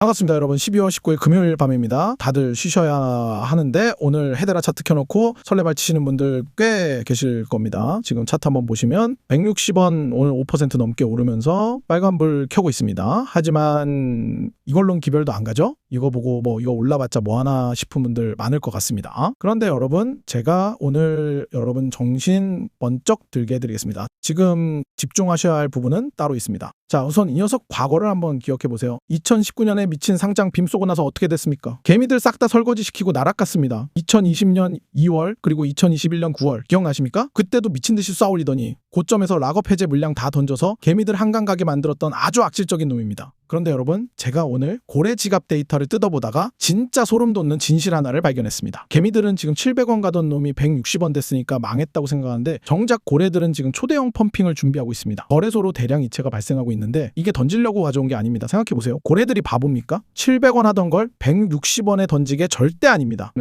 반갑습니다, 여러분. 12월 19일 금요일 밤입니다. 다들 쉬셔야 하는데 오늘 헤데라 차트 켜놓고 설레발 치시는 분들 꽤 계실 겁니다. 지금 차트 한번 보시면 160원 오늘 5% 넘게 오르면서 빨간불 켜고 있습니다. 하지만 이걸로는 기별도 안 가죠? 이거 보고 뭐 이거 올라봤자 뭐 하나 싶은 분들 많을 것 같습니다. 그런데 여러분, 제가 오늘 여러분 정신 번쩍 들게 해드리겠습니다. 지금 집중하셔야 할 부분은 따로 있습니다. 자, 우선 이 녀석 과거를 한번 기억해 보세요. 2019년에 미친 상장 빔 쏘고 나서 어떻게 됐습니까? 개미들 싹 다 설거지 시키고 날아갔습니다. 2020년 2월 그리고 2021년 9월 기억나십니까? 그때도 미친 듯이 쏴올리더니 고점에서 락업 해제 물량 다 던져서 개미들 한강 가게 만들었던 아주 악질적인 놈입니다. 그런데 여러분, 제가 오늘 고래 지갑 데이터를 뜯어보다가 진짜 소름 돋는 진실 하나를 발견했습니다. 개미들은 지금 700원 가던 놈이 160원 됐으니까 망했다고 생각하는데 정작 고래들은 지금 초대형 펌핑을 준비하고 있습니다. 거래소로 대량 이체가 발생하고 있는데 이게 던지려고 가져온 게 아닙니다. 생각해보세요. 고래들이 바보입니까? 700원 하던 걸 160원에 던지게 절대 아닙니다.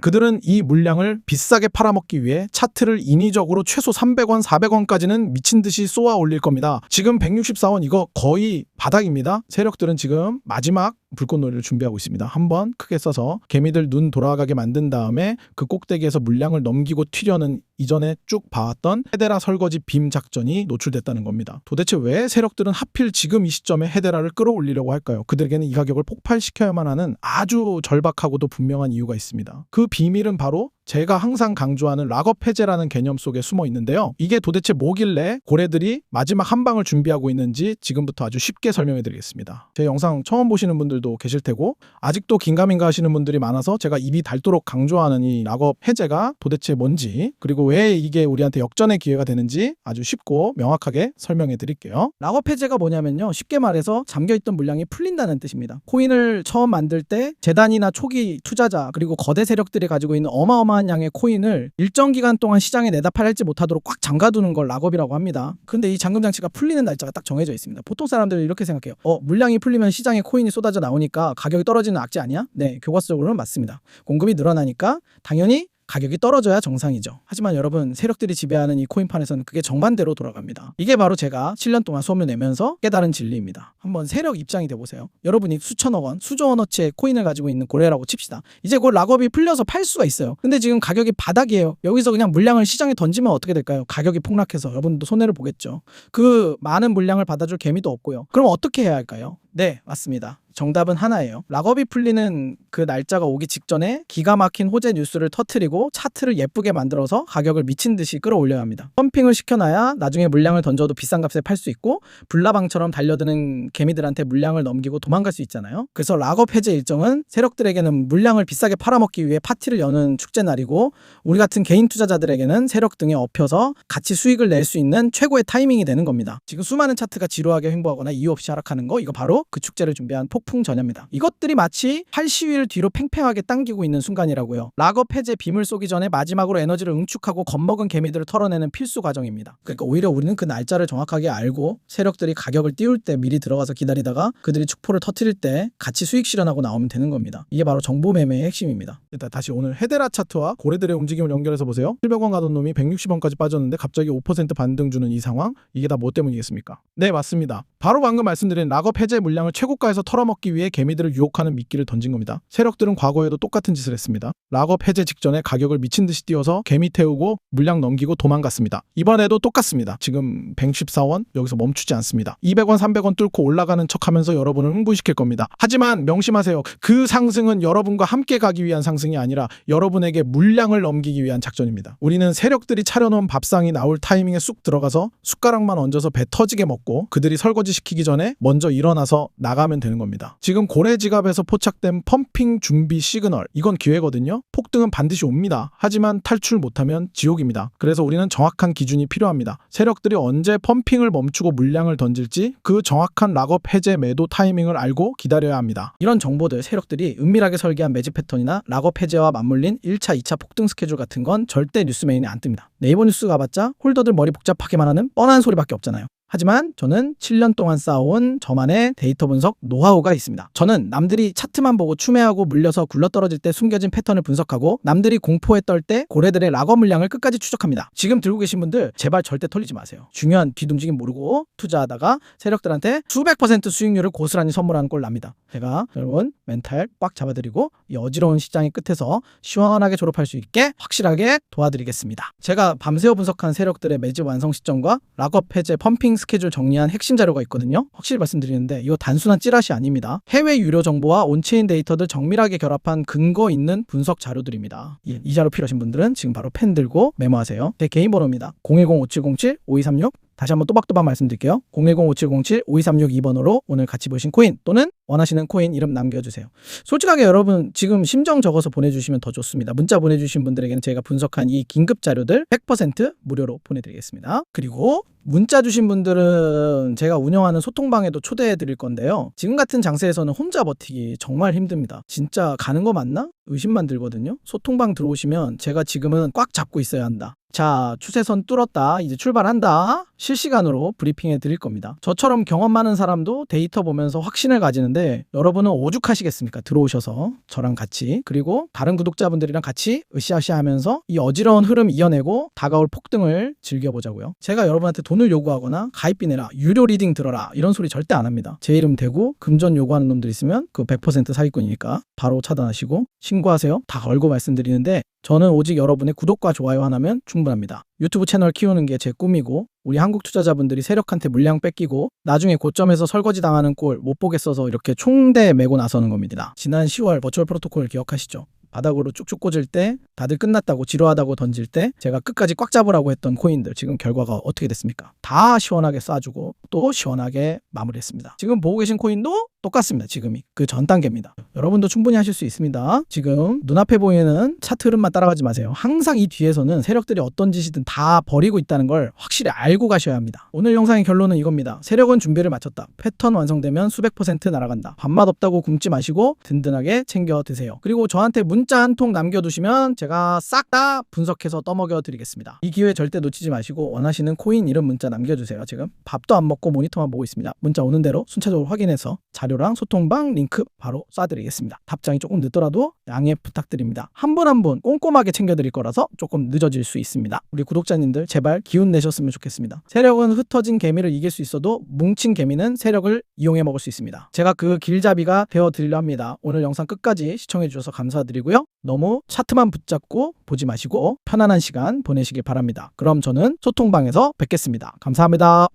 그들은 이 물량을 비싸게 팔아먹기 위해 차트를 인위적으로 최소 300원, 400원까지 는 미친 듯이 쏘아 올릴 겁니다. 지금 164원 이거 거의 바닥입니다. 세력들은 지금 마지막 불꽃놀이를 준비하고 있습니다. 한 번 크게 써서 개미들 눈 돌아가게 만든 다음에 그 꼭대기에서 물량을 넘기고 튀려는 이전에 쭉 봐왔던 헤데라 설거지 빔 작전이 노출됐다는 겁니다. 도대체 왜 세력들은 하필 지금 이 시점에 헤데라를 끌어올리려고 할까요? 그들에게는 이 가격을 폭발시켜야만 하는 아주 절박하고도 분명한 이유가 있습니다. 그 비밀은 바로 제가 항상 강조하는 락업 해제라는 개념 속에 숨어 있는데요. 이게 도대체 뭐길래 고래들이 마지막 한 방을 준비하고 있는지 지금부터 아주 쉽게 설명해 드리겠습니다. 제 영상 처음 보시는 분들 도 계실 테고 아직도 긴가민가 하시는 분들이 많아서 제가 입이 닳도록 강조하는 이 락업 해제가 도대체 뭔지 그리고 왜 이게 우리한테 역전의 기회가 되는지 아주 쉽고 명확하게 설명해 드릴게요. 락업 해제가 뭐냐면요. 쉽게 말해서 잠겨있던 물량이 풀린다는 뜻입니다. 코인을 처음 만들 때 재단이나 초기 투자자 그리고 거대 세력들이 가지고 있는 어마어마한 양의 코인을 일정 기간 동안 시장에 내다 팔지 못하도록 꽉 잠가두는 걸 락업이라고 합니다. 근데 이 잠금 장치가 풀리는 날짜가 딱 정해져 있습니다. 보통 사람들은 이렇게 생각해요. 어 물량이 풀리면 시장에 코인이 쏟아져 나오니까 가격이 떨어지는 악재 아니야? 네, 교과서적으로는 맞습니다. 공급이 늘어나니까 당연히 가격이 떨어져야 정상이죠. 하지만 여러분 세력들이 지배하는 이 코인판에서는 그게 정반대로 돌아갑니다. 이게 바로 제가 7년 동안 수업을 내면서 깨달은 진리입니다. 한번 세력 입장이 돼보세요. 여러분이 수천억 원, 수조 원어치의 코인을 가지고 있는 고래라고 칩시다. 이제 곧 락업이 풀려서 팔 수가 있어요. 근데 지금 가격이 바닥이에요. 여기서 그냥 물량을 시장에 던지면 어떻게 될까요? 가격이 폭락해서 여러분도 손해를 보겠죠. 그 많은 물량을 받아줄 개미도 없고요. 그럼 어떻게 해야 할까요? 네, 맞습니다. 정답은 하나예요. 락업이 풀리는 그 날짜가 오기 직전에 기가 막힌 호재 뉴스를 터트리고 차트를 예쁘게 만들어서 가격을 미친 듯이 끌어올려야 합니다. 펌핑을 시켜놔야 나중에 물량을 던져도 비싼 값에 팔 수 있고 불나방처럼 달려드는 개미들한테 물량을 넘기고 도망갈 수 있잖아요. 그래서 락업 해제 일정은 세력들에게는 물량을 비싸게 팔아먹기 위해 파티를 여는 축제 날이고 우리 같은 개인 투자자들에게는 세력 등에 업혀서 같이 수익을 낼 수 있는 최고의 타이밍이 되는 겁니다. 지금 수많은 차트가 지루하게 횡보하거나 이유 없이 하락하는 거 이거 바로 그 축제를 준비한 폭풍 전야입니다. 이것들이 마치 팔 시위를 뒤로 팽팽하게 당기고 있는 순간이라고요. 락업 해제 빔을 쏘기 전에 마지막으로 에너지를 응축하고 겁먹은 개미들을 털어내는 필수 과정입니다. 그러니까 오히려 우리는 그 날짜를 정확하게 알고 세력들이 가격을 띄울 때 미리 들어가서 기다리다가 그들이 축포를 터트릴 때 같이 수익 실현하고 나오면 되는 겁니다. 이게 바로 정보 매매의 핵심입니다. 일단 다시 오늘 헤데라 차트와 고래들의 움직임을 연결해서 보세요. 700원 가던 놈이 160원까지 빠졌는데 갑자기 5% 반등 주는 이 상황 이게 다 뭐 때문이겠습니까? 네 맞습니다. 바로 방금 말씀드린 락업 해제 물량을 최고가에서 털어먹 기 위해 개미들을 유혹하는 미끼를 던진 겁니다. 세력들은 과거에도 똑같은 짓을 했습니다. 락업 해제 직전에 가격을 미친 듯이 띄워서 개미 태우고 물량 넘기고 도망갔습니다. 이번에도 똑같습니다. 지금 114원 여기서 멈추지 않습니다. 200원, 300원 뚫고 올라가는 척하면서 여러분을 흥분시킬 겁니다. 하지만 명심하세요. 그 상승은 여러분과 함께 가기 위한 상승이 아니라 여러분에게 물량을 넘기기 위한 작전입니다. 우리는 세력들이 차려놓은 밥상이 나올 타이밍에 쑥 들어가서 숟가락만 얹어서 배 터지게 먹고 그들이 설거지 시키기 전에 먼저 일어나서 나가면 되는 겁니다. 지금 고래 지갑에서 포착된 펌핑 준비 시그널 이건 기회거든요. 폭등은 반드시 옵니다. 하지만 탈출 못하면 지옥입니다. 그래서 우리는 정확한 기준이 필요합니다. 세력들이 언제 펌핑을 멈추고 물량을 던질지 그 정확한 락업 해제 매도 타이밍을 알고 기다려야 합니다. 이런 정보들 세력들이 은밀하게 설계한 매집 패턴이나 락업 해제와 맞물린 1차, 2차 폭등 스케줄 같은 건 절대 뉴스 메인에 안 뜹니다. 네이버 뉴스 가봤자 홀더들 머리 복잡하게만 하는 뻔한 소리밖에 없잖아요. 하지만 저는 7년 동안 쌓아온 저만의 데이터 분석 노하우가 있습니다. 저는 남들이 차트만 보고 추매하고 물려서 굴러떨어질 때 숨겨진 패턴을 분석하고 남들이 공포에 떨 때 고래들의 락업 물량을 끝까지 추적합니다. 지금 들고 계신 분들 제발 절대 털리지 마세요. 중요한 뒷움직임 모르고 투자하다가 세력들한테 수백 퍼센트 수익률을 고스란히 선물하는 꼴 납니다. 제가 여러분 멘탈 꽉 잡아드리고 이 어지러운 시장의 끝에서 시원하게 졸업할 수 있게 확실하게 도와드리겠습니다. 제가 밤새워 분석한 세력들의 매집 완성 시점과 락업 해제 펌핑 스케줄 정리한 핵심 자료가 있거든요. 확실히 말씀드리는데 이거 단순한 찌라시 아닙니다. 해외 유료 정보와 온체인 데이터들 정밀하게 결합한 근거 있는 분석 자료들입니다. 예, 이 자료 필요하신 분들은 지금 바로 펜 들고 메모하세요. 제 개인 번호입니다. 010-5707-5236 다시 한번 또박또박 말씀드릴게요. 010-5707-5236 2번으로 오늘 같이 보신 코인 또는 원하시는 코인 이름 남겨주세요. 솔직하게 여러분 지금 심정 적어서 보내주시면 더 좋습니다. 문자 보내주신 분들에게는 저희가 분석한 이 긴급 자료들 100% 무료로 보내드리겠습니다. 그리고 문자 주신 분들은 제가 운영하는 소통방에도 초대해 드릴 건데요. 지금 같은 장세에서는 혼자 버티기 정말 힘듭니다. 진짜 가는 거 맞나? 의심만 들거든요. 소통방 들어오시면 제가 지금은 꽉 잡고 있어야 한다. 자, 추세선 뚫었다. 이제 출발한다. 실시간으로 브리핑해 드릴 겁니다. 저처럼 경험 많은 사람도 데이터 보면서 확신을 가지는데 여러분은 오죽하시겠습니까? 들어오셔서 저랑 같이 그리고 다른 구독자분들이랑 같이 으쌰으쌰 하면서 이 어지러운 흐름 이어내고 다가올 폭등을 즐겨보자고요. 제가 여러분한테 돈을 요구하거나 가입비 내라, 유료 리딩 들어라 이런 소리 절대 안 합니다. 제 이름 대고 금전 요구하는 놈들 있으면 그 100% 사기꾼이니까 바로 차단하시고 신고하세요. 다 걸고 말씀드리는데 저는 오직 여러분의 구독과 좋아요 하나면 충분합니다. 유튜브 채널 키우는 게 제 꿈이고 우리 한국 투자자분들이 세력한테 물량 뺏기고 나중에 고점에서 설거지 당하는 꼴 못 보겠어서 이렇게 총대 메고 나서는 겁니다. 지난 10월 버추얼 프로토콜 기억하시죠? 바닥으로 쭉쭉 꽂을 때 다들 끝났다고 지루하다고 던질 때 제가 끝까지 꽉 잡으라고 했던 코인들 지금 결과가 어떻게 됐습니까? 다 시원하게 쏴주고 또 시원하게 마무리했습니다. 지금 보고 계신 코인도 똑같습니다. 지금이 그 전 단계입니다. 여러분도 충분히 하실 수 있습니다. 지금 눈앞에 보이는 차트 흐름만 따라가지 마세요. 항상 이 뒤에서는 세력들이 어떤 짓이든 다 버리고 있다는 걸 확실히 알고 가셔야 합니다. 오늘 영상의 결론은 이겁니다. 세력은 준비를 마쳤다. 패턴 완성되면 수백 퍼센트 날아간다. 밥맛 없다고 굶지 마시고 든든하게 챙겨 드세요. 그리고 저한테 문자 한 통 남겨두시면 제가 싹 다 분석해서 떠먹여 드리겠습니다. 이 기회 절대 놓치지 마시고 원하시는 코인 이름 문자 남겨주세요. 지금 밥도 안 먹고 모니터만 보고 있습니다. 문자 오는 대로 순차적으로 확인해서 자 료랑 소통방 링크 바로 쏴드리겠습니다. 답장이 조금 늦더라도 양해 부탁드립니다. 한 분 한 분 꼼꼼하게 챙겨드릴 거라서 조금 늦어질 수 있습니다. 우리 구독자님들 제발 기운 내셨으면 좋겠습니다. 세력은 흩어진 개미를 이길 수 있어도 뭉친 개미는 세력을 이용해 먹을 수 있습니다. 제가 그 길잡이가 되어 드리려 합니다. 오늘 영상 끝까지 시청해 주셔서 감사드리고요. 너무 차트만 붙잡고 보지 마시고 편안한 시간 보내시길 바랍니다. 그럼 저는 소통방에서 뵙겠습니다. 감사합니다.